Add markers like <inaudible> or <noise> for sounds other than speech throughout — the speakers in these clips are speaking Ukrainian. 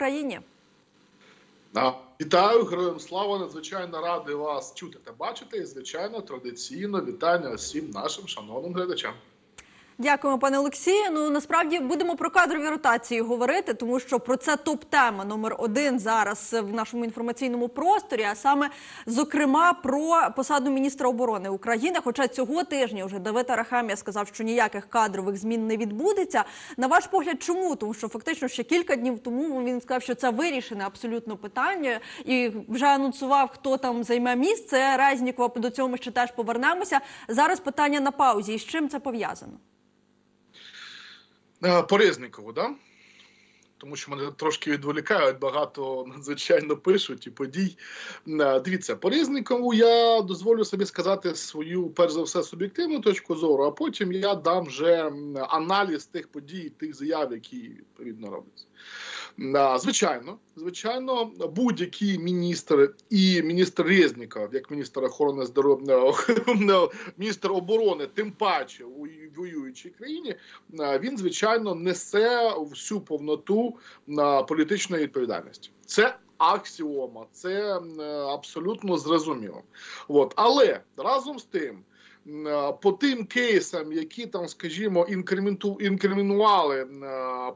Україні. Вітаю, героям слава! Надзвичайно радий вас чути та бачити. І звичайно, традиційно вітання усім нашим шановним глядачам. Дякуємо, пане Олексію. Ну насправді будемо про кадрові ротації говорити, тому що про це топ-тема номер один зараз в нашому інформаційному просторі. А саме зокрема про посаду міністра оборони України. Хоча цього тижня вже Давид Арахамія сказав, що ніяких кадрових змін не відбудеться. На ваш погляд, чому? Тому що фактично ще кілька днів тому він сказав, що це вирішене абсолютно питання, і вже анонсував, хто там займе місце. Резнікова до цього ми ще теж повернемося. Зараз питання на паузі. І з чим це пов'язано? Е, По Резнікову, да? Тому що мене трошки відволікають, багато надзвичайно пишуть і подій. Е, Дивіться, по різникову я дозволю собі сказати свою, перш за все, суб'єктивну точку зору, а потім я дам вже аналіз тих подій, тих заяв, які відповідно робляться. Е, Звичайно, звичайно, будь-який міністр і міністр Резніков, як міністр охорони здоров'я, міністр оборони, тим паче у воюючій країні, е, він звичайно несе всю повноту політичної відповідальності. Це аксіома, це е, абсолютно зрозуміло. От. Але разом з тим. Е, По тим кейсам, які там, скажімо, інкримінували е,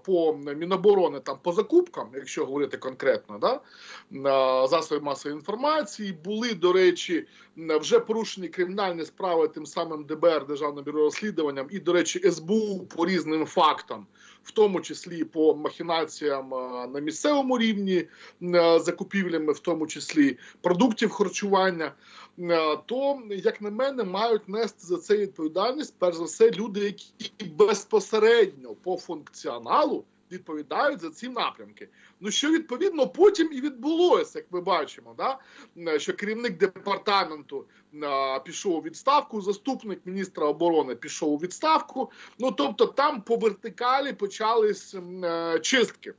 по Міноборони там по закупкам, якщо говорити конкретно, да, е, засоби масової інформації, були, до речі, вже порушені кримінальні справи тим самим ДБР, Державним бюро розслідуванням, і, до речі, СБУ по різним фактам, в тому числі по махінаціям е, на місцевому рівні е, закупівлями, в тому числі продуктів харчування. е, То, як на мене, мають нести за це відповідальність, перш за все, люди, які безпосередньо по функціоналу відповідають за ці напрямки. Ну що відповідно потім і відбулося, як ми бачимо, да? Е, що керівник департаменту е, пішов у відставку, заступник міністра оборони пішов у відставку. Ну тобто, там по вертикалі почались м, е, чистки.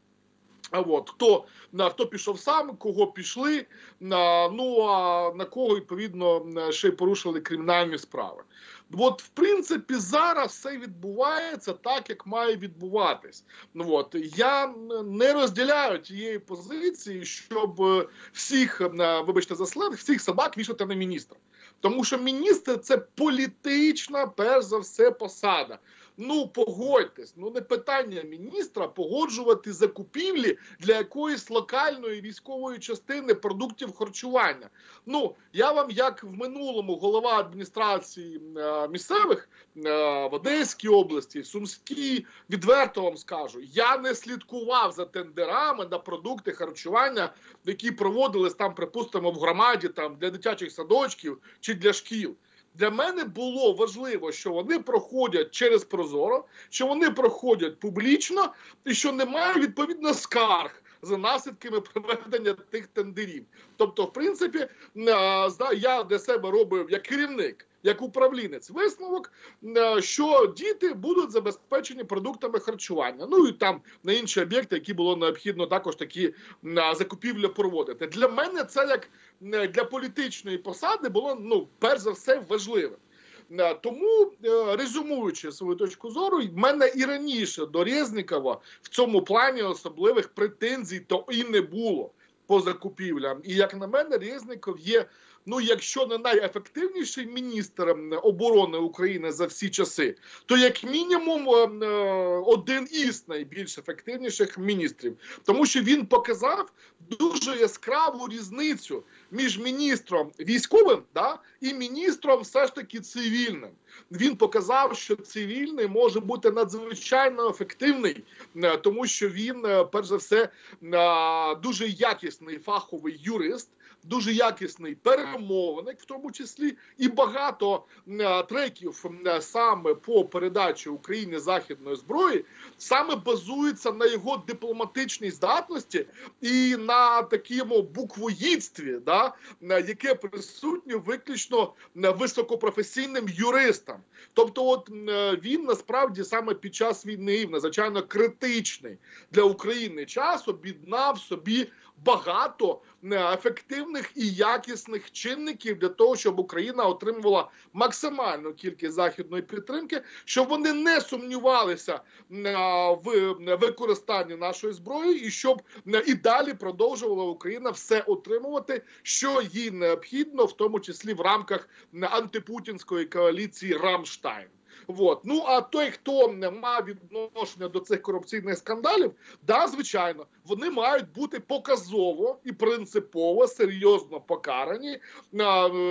А от хто на хто пішов сам, кого пішли, на ну а на кого відповідно ще й порушили кримінальні справи. От, в принципі, зараз все відбувається так, як має відбуватись. Ну от я не розділяю тієї позиції, щоб е, всіх, е, вибачте за сленг, всіх собак вішати на міністра. Тому що міністр це політична, перш за все, посада. Ну погодьтесь, ну не питання міністра погоджувати закупівлі для якоїсь локальної військової частини продуктів харчування. Ну я вам, як в минулому голова адміністрації е, місцевих е, в Одеській області, Сумській, відверто вам скажу, я не слідкував за тендерами на продукти харчування, які проводились там, припустимо, в громаді там для дитячих садочків чи для шкіл. Для мене було важливо, що вони проходять через Прозоро, що вони проходять публічно, і що немає відповідно скарг за наслідками проведення тих тендерів. Тобто, в принципі, я для себе робив як керівник, як управлінець висновок, що діти будуть забезпечені продуктами харчування. Ну і там на інші об'єкти, які було необхідно також такі закупівлі проводити. Для мене це як для політичної посади було ну перш за все важливим. Е, Тому, е, резюмуючи свою точку зору, в мене і раніше до Резнікова в цьому плані особливих претензій то і не було по закупівлям. І як на мене, Резніков є. Ну, якщо не найефективніший міністр оборони України за всі часи, то як мінімум е, один із найбільш ефективніших міністрів, тому що він показав дуже яскраву різницю між міністром військовим да, і міністром все ж таки цивільним. Він показав, що цивільний може бути надзвичайно ефективний, е, тому що він, е, перш за все, е, дуже якісний фаховий юрист. Дуже якісний перемовник, в тому числі, і багато е, треків е, саме по передачі Україні західної зброї саме базується на його дипломатичній здатності і на такому буквоїдстві, да, е, яке присутнє виключно високопрофесійним юристам. Тобто, от він насправді саме під час війни, в надзвичайно критичний для України час, об'єднав собі багато е, ефективних і якісних чинників для того, щоб Україна отримувала максимальну кількість західної підтримки, щоб вони не сумнівалися а, в використанні нашої зброї, і щоб е, і далі продовжувала Україна все отримувати, що їй необхідно, в тому числі в рамках е, антипутінської коаліції Рамштайн. Вот. Ну а той, хто мав відношення до цих корупційних скандалів, да, звичайно, вони мають бути показово і принципово серйозно покарані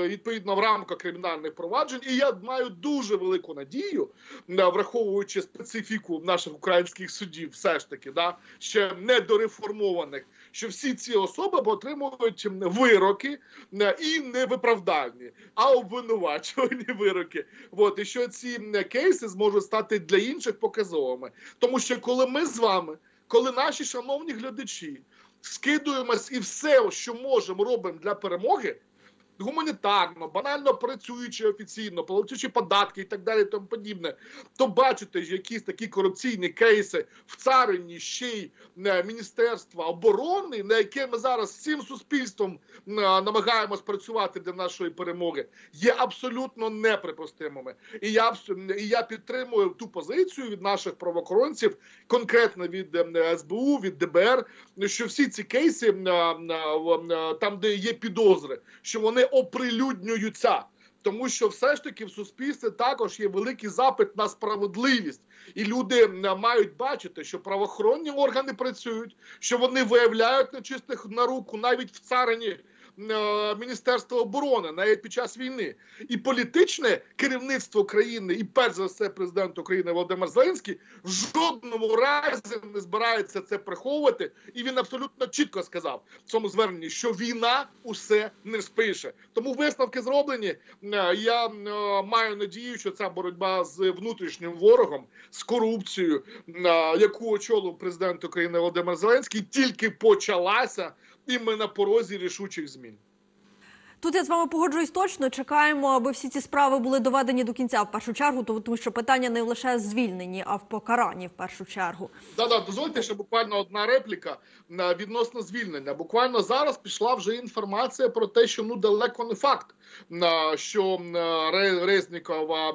відповідно в рамках кримінальних проваджень. І я маю дуже велику надію, враховуючи специфіку наших українських судів, все ж таки, да, ще недореформованих, що всі ці особи отримують вироки і не виправдальні, а обвинувачувані <laughs> вироки. От і що ці кейси зможуть стати для інших показовими, тому що коли ми з вами, коли наші шановні глядачі скидуємось і все, що можемо, робимо для перемоги. Гуманітарно, банально працюючи офіційно, платячи податки і так далі, тому подібне, то бачите ж якісь такі корупційні кейси в царині ще й е, Міністерства оборони, на яке ми зараз всім суспільством е, намагаємось працювати для нашої перемоги, є абсолютно неприпустимими. І я і я підтримую ту позицію від наших правоохоронців, конкретно від е, СБУ, від ДБР, що всі ці кейси, там де є підозри, що вони оприлюднюються. Тому що все ж таки в суспільстві також є великий запит на справедливість, і люди мають бачити, що правоохоронні органи працюють, що вони виявляють нечистих на руку навіть в царині Міністерства оборони навіть під час війни, і політичне керівництво країни, і перш за все президент України Володимир Зеленський в жодному разі не збирається це приховувати. І він абсолютно чітко сказав в цьому зверненні, що війна усе не спише. Тому висновки зроблені. Е, Я е, маю надію, що ця боротьба з внутрішнім ворогом, з корупцією, е, яку очолив президент України Володимир Зеленський, тільки почалася, і ми на порозі рішучих змін. Тут я з вами погоджуюсь точно. Чекаємо, аби всі ці справи були доведені до кінця в першу чергу, тому що питання не лише звільнені, а в покаранні в першу чергу. Да, да, дозвольте ще буквально одна репліка е, відносно звільнення. Буквально зараз пішла вже інформація про те, що ну далеко не факт, що Резнікова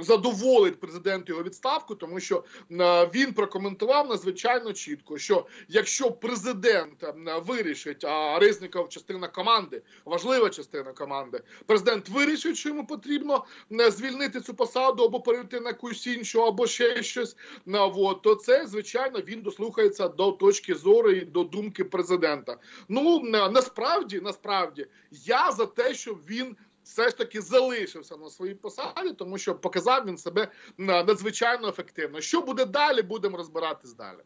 задоволить президент його відставку, тому що е, він прокоментував надзвичайно чітко, що якщо президент е, вирішить, а Резніков частина команди, важлива частина команди, президент вирішить, що йому потрібно е, звільнити цю посаду або перейти на якусь іншу, або ще щось. На вот то це звичайно він дослухається до точки зору і до думки президента. Ну насправді, насправді, я за те, щоб він. Все ж таки залишився на своїй посаді, тому що показав він себе надзвичайно ефективно. Що буде далі, будемо розбиратись далі.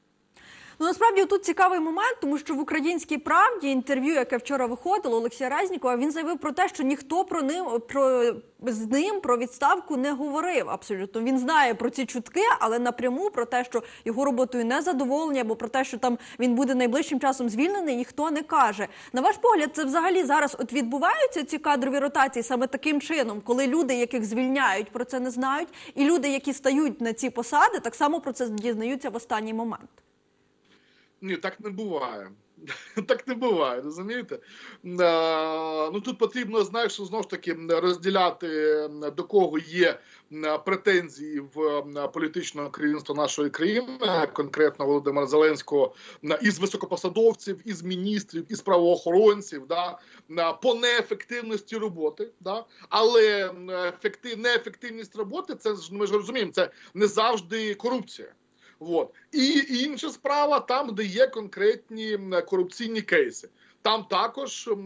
Ну насправді тут цікавий момент, тому що в українській правді інтерв'ю, яке вчора виходило Олексія Резнікова, він заявив про те, що ніхто про ним про з ним про відставку не говорив. Абсолютно він знає про ці чутки, але напряму про те, що його роботою не задоволені, або про те, що там він буде найближчим часом звільнений, ніхто не каже. На ваш погляд, це взагалі зараз от відбуваються ці кадрові ротації саме таким чином, коли люди, яких звільняють, про це не знають, і люди, які стають на ці посади, так само про це дізнаються в останній момент. Ні, так не буває. <laughs> Так не буває, розумієте? Е, Ну тут потрібно, знаєш, знову ж таки розділяти до кого є претензії в політичного керівництва нашої країни, конкретно Володимира Зеленського, із високопосадовців, із міністрів, із правоохоронців, да, по неефективності роботи. Да? Але неефективність роботи, це ж ми ж розуміємо, це не завжди корупція. Вот. І інша справа там, де є конкретні корупційні кейси. Там також е,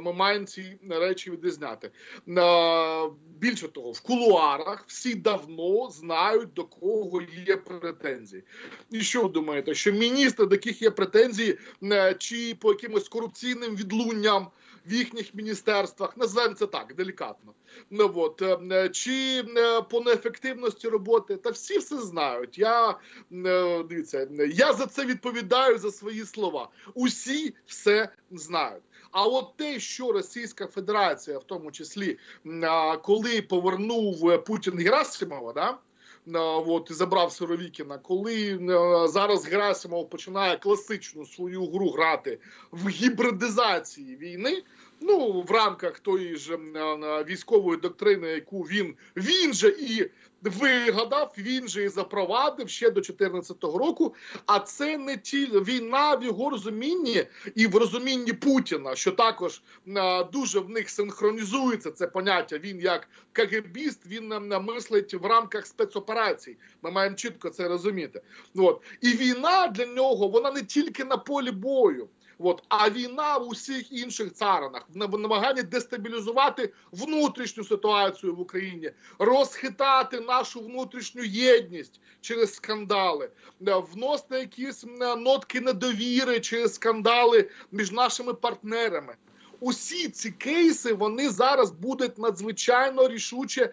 ми маємо ці речі відрізняти. Е, Більше того, в кулуарах всі давно знають, до кого є претензії. І що ви думаєте, що міністри, до яких є претензії, е, чи по якимось корупційним відлунням в їхніх міністерствах, називаємо це так, делікатно. Ну, от, е, е, чи е, по неефективності роботи, та всі все знають. Я е, дивіться, я за це відповідаю за свої слова. Усі все знають. А от те, що Російська Федерація, в тому числі, коли повернув Путін Герасимова, да? От, і забрав Сировікіна, коли е, зараз Герасимов починає класичну свою гру грати в гібридизації війни, Ну, в рамках тої ж військової доктрини, яку він він же і вигадав, він же і запровадив ще до 2014 року. А це не ті війна в його розумінні і в розумінні Путіна, що також дуже в них синхронізується це поняття. Він як КГБіст, він е, мислить в рамках спецоперацій. Ми маємо чітко це розуміти. От і війна для нього вона не тільки на полі бою. От, а війна в усіх інших царинах в нам- намаганні дестабілізувати внутрішню ситуацію в Україні, розхитати нашу внутрішню єдність через скандали, е, вносити якісь м, нотки недовіри через скандали між нашими партнерами. Усі ці кейси вони зараз будуть надзвичайно рішуче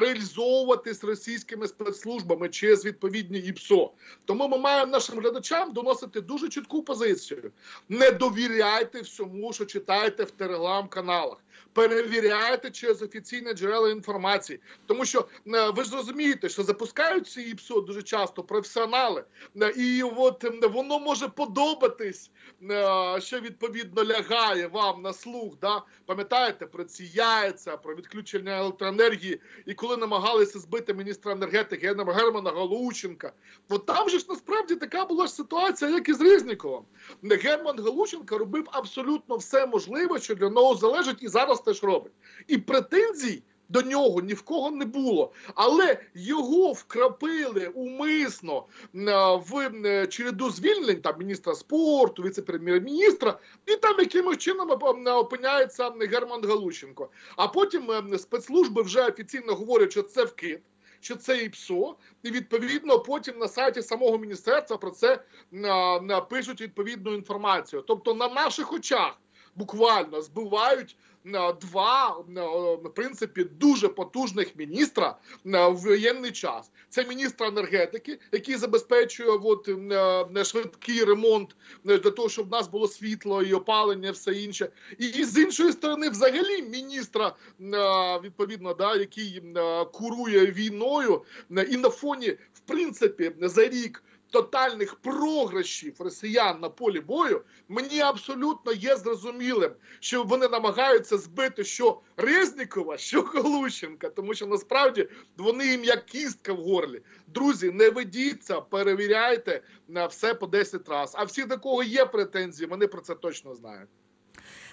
реалізовувати з російськими спецслужбами через відповідні ІПСО. Тому ми маємо нашим глядачам доносити дуже чітку позицію. Не довіряйте всьому, що читаєте в телеграм-каналах. Перевіряйте через офіційні джерела інформації, тому що е, ви ж розумієте, що запускають ці ІПСО дуже часто професіонали, Е, і от воно може подобатись, е, що відповідно лягає вам на слух. Да? Пам'ятаєте про ці яйця, про відключення електроенергії, і коли намагалися збити міністра енергетики Германа Галученка, от там же ж насправді така була ж ситуація, як і з Резніковим. Герман Галученко робив абсолютно все можливе, що для нього залежить, і зараз теж робить. І претензій до нього ні в кого не було. Але його вкрапили умисно е, в е, череду звільнень там міністра спорту, віце-прем'єр-міністра, і там якимось чином опиняється Герман Галученко. А потім е, спецслужби вже офіційно говорять, що це вкид. Що це ІПСО, і відповідно потім на сайті самого міністерства про це а, відповідну інформацію. Тобто на наших очах буквально збивають два в принципі дуже потужних міністра в воєнний час. Це міністр енергетики, який забезпечує от, швидкий ремонт для того, щоб в нас було світло і опалення, все інше. І, з іншої сторони, взагалі, міністра відповідно, да, який курує війною і на фоні, в принципі, за рік. Тотальних програшів росіян на полі бою мені абсолютно є зрозумілим, що вони намагаються збити що Резнікова, що Галущенка, тому що насправді вони їм як кістка в горлі. Друзі, не ведіться, перевіряйте на все по 10 раз. А всі, до кого є претензії, вони про це точно знають.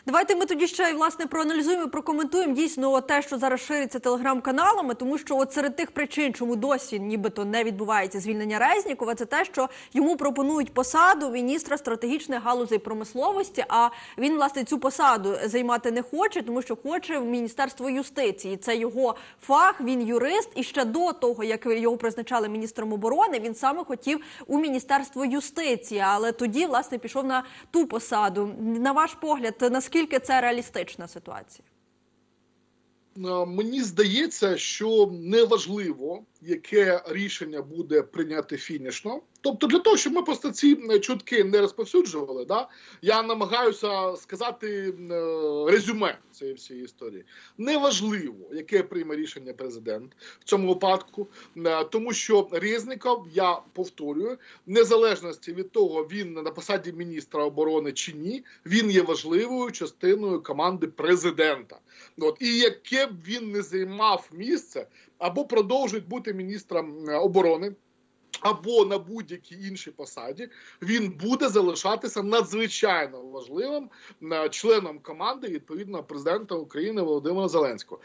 Давайте ми тоді ще власне проаналізуємо, прокоментуємо дійсно те, що зараз шириться телеграм-каналами, тому що от серед тих причин, чому досі нібито не відбувається звільнення Резнікова, це те, що йому пропонують посаду міністра стратегічних галузей промисловості. А він власне цю посаду займати не хоче, тому що хоче в міністерство юстиції. Це його фах. Він юрист. І ще до того, як його призначали міністром оборони, він саме хотів у міністерство юстиції. Але тоді власне пішов на ту посаду. На ваш погляд, наскільки це реалістична ситуація? Мені здається, що неважливо, яке рішення буде прийняти фінішно. Тобто, для того, щоб ми просто ці чутки не розповсюджували, да, я намагаюся сказати е, резюме цієї всієї історії. Неважливо, яке прийме рішення президент в цьому випадку, е, тому що Резніков, я повторюю, незалежності від того, він на посаді міністра оборони чи ні, він є важливою частиною команди президента. От і яке б він не займав місце, або продовжить бути міністром е, оборони. Або на будь-якій іншій посаді він буде залишатися надзвичайно важливим е, членом команди відповідно президента України Володимира Зеленського.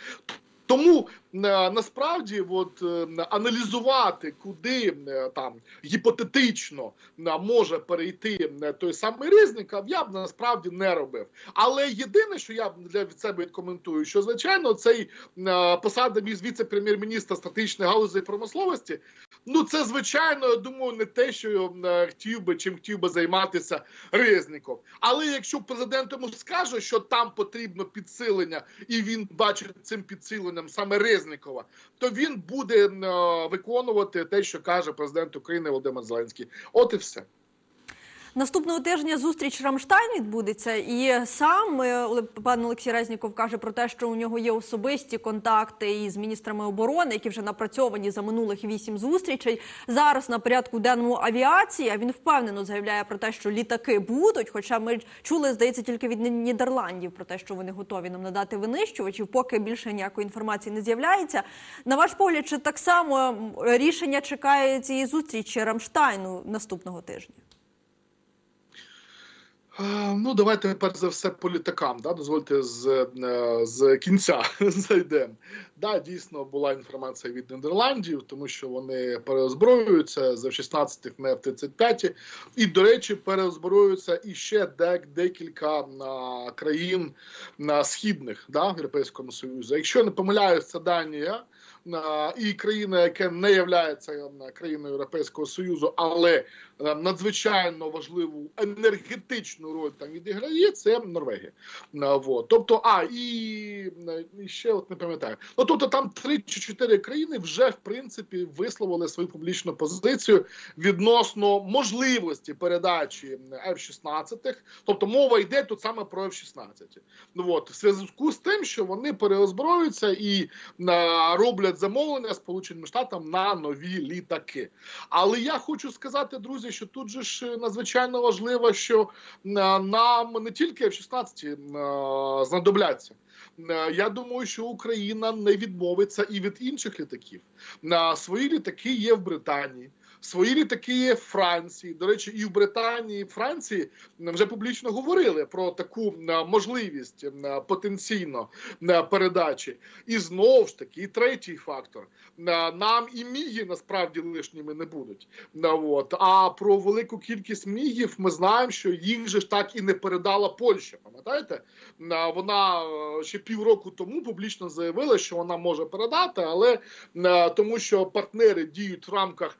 Тому е, насправді, от е, аналізувати, куди е, там гіпотетично може перейти той самий Ризников, я б насправді не робив. Але єдине, що я для від себе відкоментую, що звичайно цей посада віце-прем'єр-міністра стратегічної галузі промисловості. Ну це звичайно, я думаю, не те, що е, хотів би чим хотів би займатися Резніков. Але якщо президент йому скаже, що там потрібно підсилення, і він бачить цим підсиленням саме Резникова, то він буде е, виконувати те, що каже президент України Володимир Зеленський. От і все. Наступного тижня зустріч Рамштайн відбудеться, і сам е, пан Олексій Резніков каже про те, що у нього є особисті контакти із міністрами оборони, які вже напрацьовані за минулих вісім зустрічей. Зараз на порядку денному авіація. Він впевнено заявляє про те, що літаки будуть. Хоча ми чули, здається, тільки від Ні- Нідерландів про те, що вони готові нам надати винищувачів. Поки більше ніякої інформації не з'являється. На ваш погляд, чи так само рішення чекає цієї зустрічі Рамштайну наступного тижня? Е, Ну, давайте перш за все по літакам. Да? Дозвольте з, е, з кінця <laughs> зайдемо. Да, дійсно була інформація від Нідерландів, тому що вони переозброюються з F-16 на F-35. І, до речі, переозброюються і ще дек- декілька країн на східних да, в Європейському Союзі. Якщо не помиляюсь, це Данія. І країна, яка не є країною Європейського Союзу, але е, надзвичайно важливу енергетичну роль там відіграє, це Норвегія. А, Тобто, а і, е, і ще от не пам'ятаю. Ну тобто там три чи чотири країни вже в принципі висловили свою публічну позицію відносно можливості передачі F-16. Тобто мова йде тут саме про F-16. Ну от в зв'язку з тим, що вони переозброюються і е, роблять замовлення Сполученим Штатам на нові літаки. Але я хочу сказати, друзі, що тут же ж надзвичайно важливо, що е, нам не тільки F-16 е, знадобляться. Е, Я думаю, що Україна не відмовиться і від інших літаків. На свої літаки є в Британії. Свої літаки є в Франції. До речі, і в Британії, і в Франції вже публічно говорили про таку е, можливість е, потенційно е, передачі. І знову ж таки, і третій фактор: нам і міги насправді лишніми не будуть. От. А про велику кількість мігів ми знаємо, що їх же ж так і не передала Польща. Пам'ятаєте? Вона ще півроку тому публічно заявила, що вона може передати, але тому що партнери діють в рамках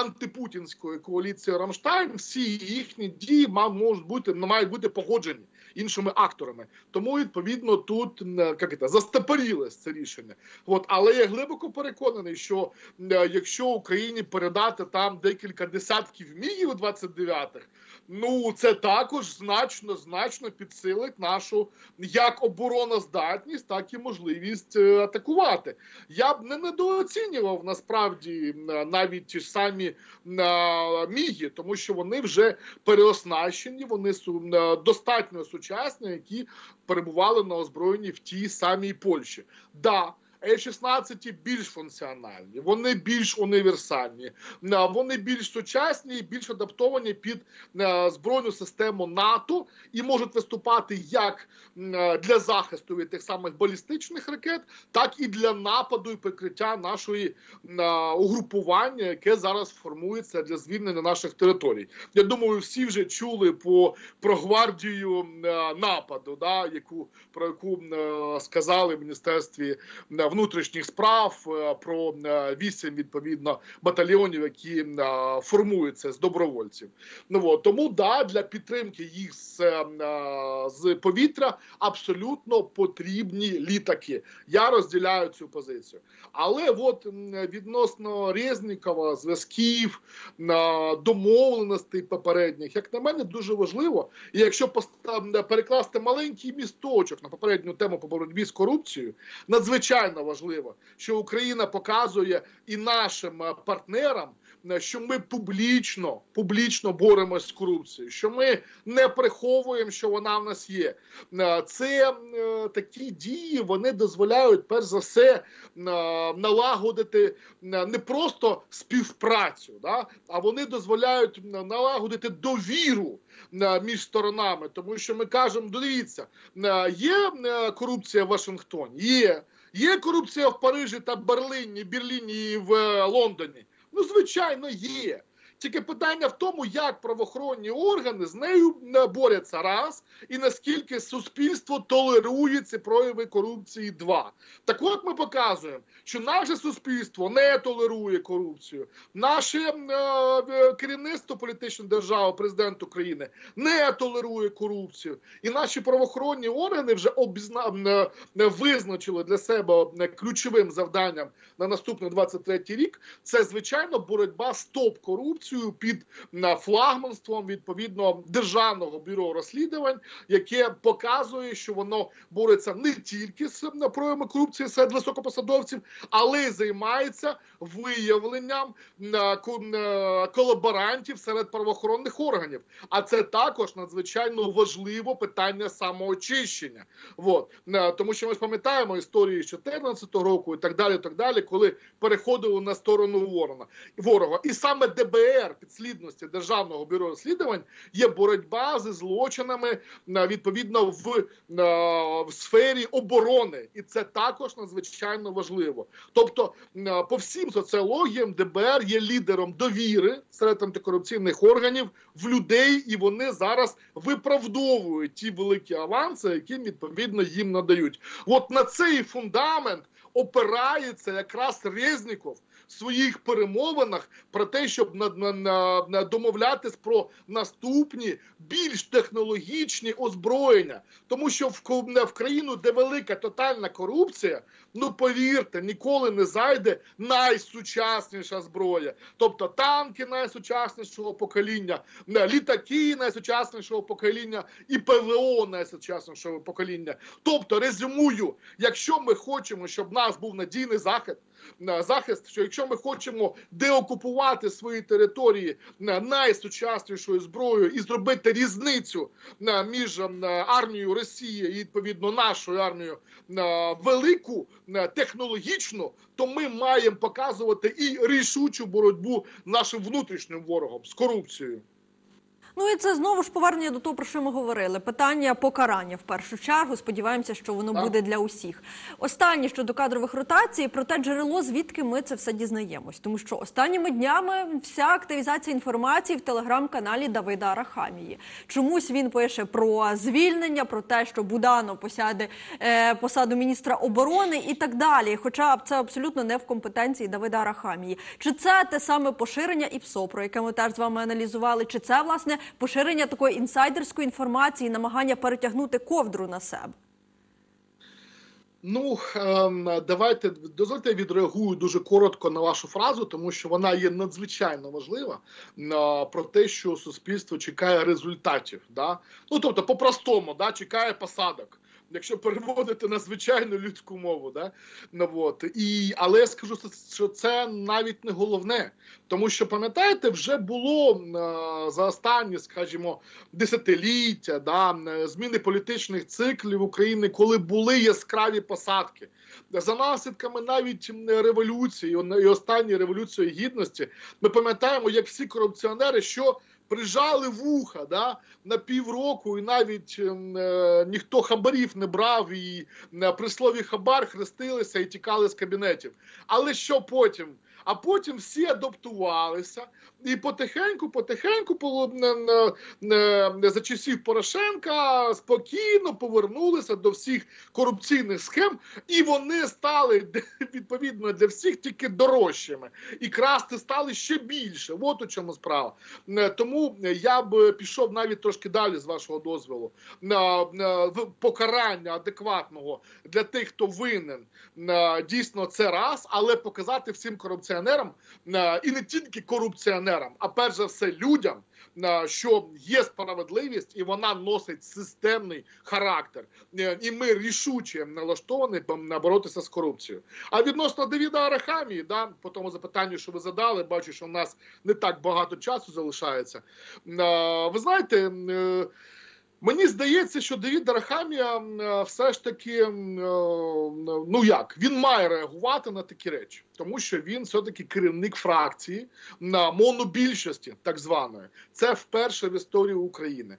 антипутінської коаліції Рамштайн, всі їхні дії можуть бути мають бути погоджені іншими акторами. Тому відповідно тут як це, застопорілось це рішення. От але я глибоко переконаний, що якщо Україні передати там декілька десятків мігів у 29-х, ну це також значно значно підсилить нашу як обороноздатність, так і можливість е, атакувати. Я б не недооцінював насправді навіть ті ж самі міги, тому що вони вже переоснащені, вони достатньо сучасні, які перебували на озброєнні в тій самій Польщі. Да, F-16 більш функціональні, вони більш універсальні, вони більш сучасні і більш адаптовані під е, збройну систему НАТО і можуть виступати як е, для захисту від тих самих балістичних ракет, так і для нападу і прикриття нашої е, угрупування, яке зараз формується для звільнення наших територій. Я думаю, всі вже чули по про гвардію нападу, да, яку про яку сказали в міністерстві внутрішніх справ е, про е, вісім відповідно батальйонів, які е, формуються з добровольців. Ну от тому да для підтримки їх з, з повітря абсолютно потрібні літаки. Я розділяю цю позицію. Але от відносно Резнікова, зв'язків, домовленостей попередніх, як на мене, дуже важливо. І якщо перекласти маленький місточок на попередню тему по боротьбі з корупцією, надзвичайно важливо, що Україна показує і нашим е, партнерам, е, що ми публічно, публічно боремось з корупцією, що ми не приховуємо, що вона в нас є. Е, Це такі дії вони дозволяють перш за все налагодити не просто співпрацю, да, а вони дозволяють налагодити довіру між сторонами, тому що ми кажемо: дивіться, є корупція в Вашингтоні, є. Є корупція в Парижі та Берліні, Берліні і в е, Лондоні. Ну, звичайно, є. Тільки питання в тому, як правоохоронні органи з нею борються раз, і наскільки суспільство толерує ці прояви корупції два. Так от ми показуємо, що наше суспільство не толерує корупцію. Наше е, е, керівництво політичної держави, президент України, не толерує корупцію. І наші правоохоронні органи вже обізна... е, е, визначили для себе ключовим завданням на наступний 23 рік. Це звичайно боротьба з топ корупцією корупцію під е, флагманством відповідно державного бюро розслідувань, яке показує, що воно бореться не тільки з е, проявами корупції серед високопосадовців, але й займається виявленням е, ко- колаборантів серед правоохоронних органів. А це також надзвичайно важливо питання самоочищення. Вот. Е, Тому що ми ж пам'ятаємо історії з 2014 року і так далі, так далі, коли переходили на сторону ворона ворога. І саме ДБР підслідності Державного бюро розслідувань є боротьба зі злочинами відповідно в, е, в сфері оборони, і це також надзвичайно важливо. Тобто, по всім соціологіям ДБР є лідером довіри серед антикорупційних органів в людей, і вони зараз виправдовують ті великі аванси, які відповідно їм надають. От на цей фундамент опирається якраз Резніков своїх перемовинах про те, щоб на, домовлятись про наступні більш технологічні озброєння, тому що в, країну, де велика тотальна корупція, ну повірте, ніколи не зайде найсучасніша зброя, тобто танки найсучаснішого покоління, е, літаки найсучаснішого покоління і ПВО найсучаснішого покоління. Тобто, резюмую, якщо ми хочемо, щоб в нас був надійний е, захист, що якщо ми хочемо деокупувати свої території найсучаснішою зброєю і зробити різницю між е, армією Росії і відповідно нашою армією велику технологічну, то ми маємо показувати і рішучу боротьбу нашим внутрішнім ворогом з корупцією. Ну і це знову ж повернення до того, про що ми говорили. Питання покарання в першу чергу. Сподіваємося, що воно Так. буде для усіх. Останнє щодо кадрових ротацій, про те джерело, звідки ми це все дізнаємось. Тому що останніми днями вся активізація інформації в телеграм-каналі Давида Арахамії. Чомусь він пише про звільнення, про те, що Буданов посяде е, посаду міністра оборони і так далі. Хоча це абсолютно не в компетенції Давида Арахамії. Чи це те саме поширення ІПСО, про яке ми теж з вами аналізували? Чи це власне поширення такої інсайдерської інформації, намагання перетягнути ковдру на себе? Ну ем, давайте дозвольте я відреагую дуже коротко на вашу фразу, тому що вона є надзвичайно важлива про те, що суспільство чекає результатів. Да? Ну тобто, по-простому, да, чекає посадок. Якщо переводити на звичайну людську мову, да? ну, от. І, але я скажу, що це навіть не головне, тому що пам'ятаєте, вже було е, за останні, скажімо, десятиліття, да, е, зміни політичних циклів України, коли були яскраві посадки. За наслідками навіть революції, і останньої революції гідності, ми пам'ятаємо, як всі корупціонери, що прижали вуха да, на півроку, і навіть ем, е, ніхто хабарів не брав, і е, при слові хабар хрестилися і тікали з кабінетів. Але що потім? А потім всі адаптувалися і потихеньку, потихеньку, за часів Порошенка спокійно повернулися до всіх корупційних схем, і вони стали відповідно для всіх тільки дорожчими. І красти стали ще більше. От у чому справа. Е, Тому я б пішов навіть трошки далі з вашого дозволу на покарання адекватного для тих, хто винен. Е, Дійсно, це раз, але показати всім корупціонерам е, і не тільки корупціонерам, а перш за все людям. е, Що є справедливість, і вона носить системний характер, Е, і ми рішуче налаштовані боротися з корупцією. А відносно Девіда Арахамії, да, по тому запитанню, що ви задали, бачу, що в нас не так багато часу залишається. Е, Ви знаєте, мені здається, що Давід Арахамія е, все ж таки, е, ну як, він має реагувати на такі речі, тому що він все-таки керівник фракції на монобільшості, так званої. Це вперше в історії України.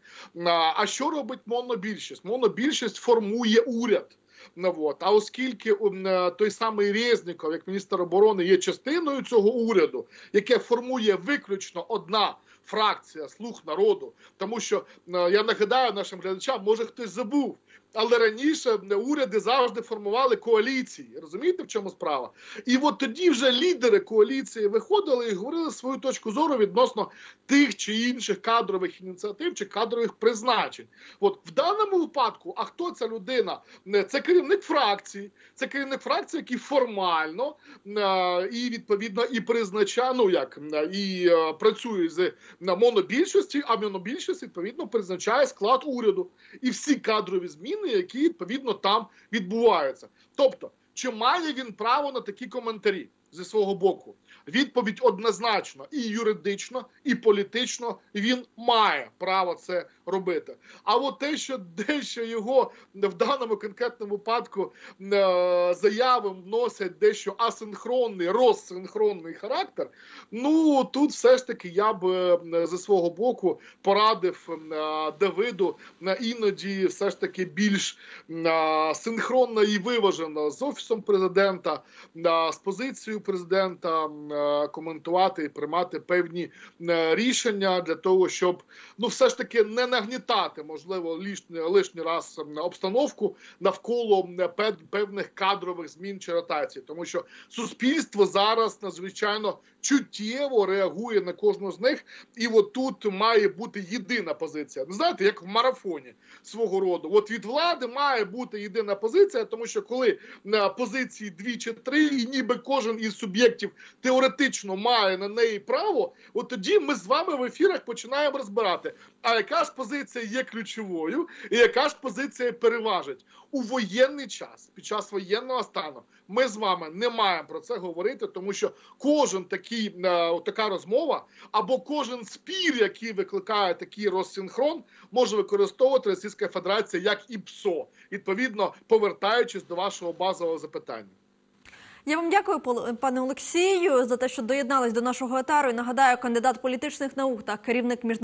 А що робить монобільшість? Монобільшість формує уряд. Ну. А оскільки е, той самий Резніков, як міністр оборони, є частиною цього уряду, яке формує виключно одна фракція слуг народу, тому що е, я нагадаю нашим глядачам, може хтось забув. Але раніше е, уряди завжди формували коаліції. Розумієте, в чому справа? І от тоді вже лідери коаліції виходили і говорили свою точку зору відносно тих чи інших кадрових ініціатив чи кадрових призначень. От в даному випадку, а хто ця людина? Не, Це керівник фракції, це керівник фракції, який формально е, і відповідно і призначає, ну як е, і е, працює з монобільшості, а монобільшість відповідно призначає склад уряду і всі кадрові зміни, які відповідно там відбуваються. Тобто, чи має він право на такі коментарі зі свого боку? Відповідь однозначно і юридично, і політично він має право це робити. А от те, що дещо його в даному конкретному випадку е, заяви носять дещо асинхронний, розсинхронний характер. Ну тут все ж таки я б е, зі свого боку порадив е, Давиду е, іноді все ж таки більш синхронно і виважено з офісом президента, з позицією президента е, коментувати і приймати певні е, рішення для того, щоб ну все ж таки не нагнітати можливо лишній, лишній раз обстановку навколо певних кадрових змін чи ротацій, тому що суспільство зараз надзвичайно чуттєво реагує на кожну з них, і от тут має бути єдина позиція. Ну, знаєте, як в марафоні свого роду. От від влади має бути єдина позиція, тому що коли на позиції дві чи три, і ніби кожен із суб'єктів теоретично має на неї право, от тоді ми з вами в ефірах починаємо розбирати, а яка ж позиція є ключовою, і яка ж позиція переважить у воєнний час, під час воєнного стану. Ми з вами не маємо про це говорити, тому що кожен такий е, така розмова або кожен спір, який викликає такий розсинхрон, може використовувати Російська Федерація як і ПСО, відповідно повертаючись до вашого базового запитання. Я вам дякую, пане Олексію, за те, що доєднались до нашого етару. І нагадаю, кандидат політичних наук та керівник міжнародного.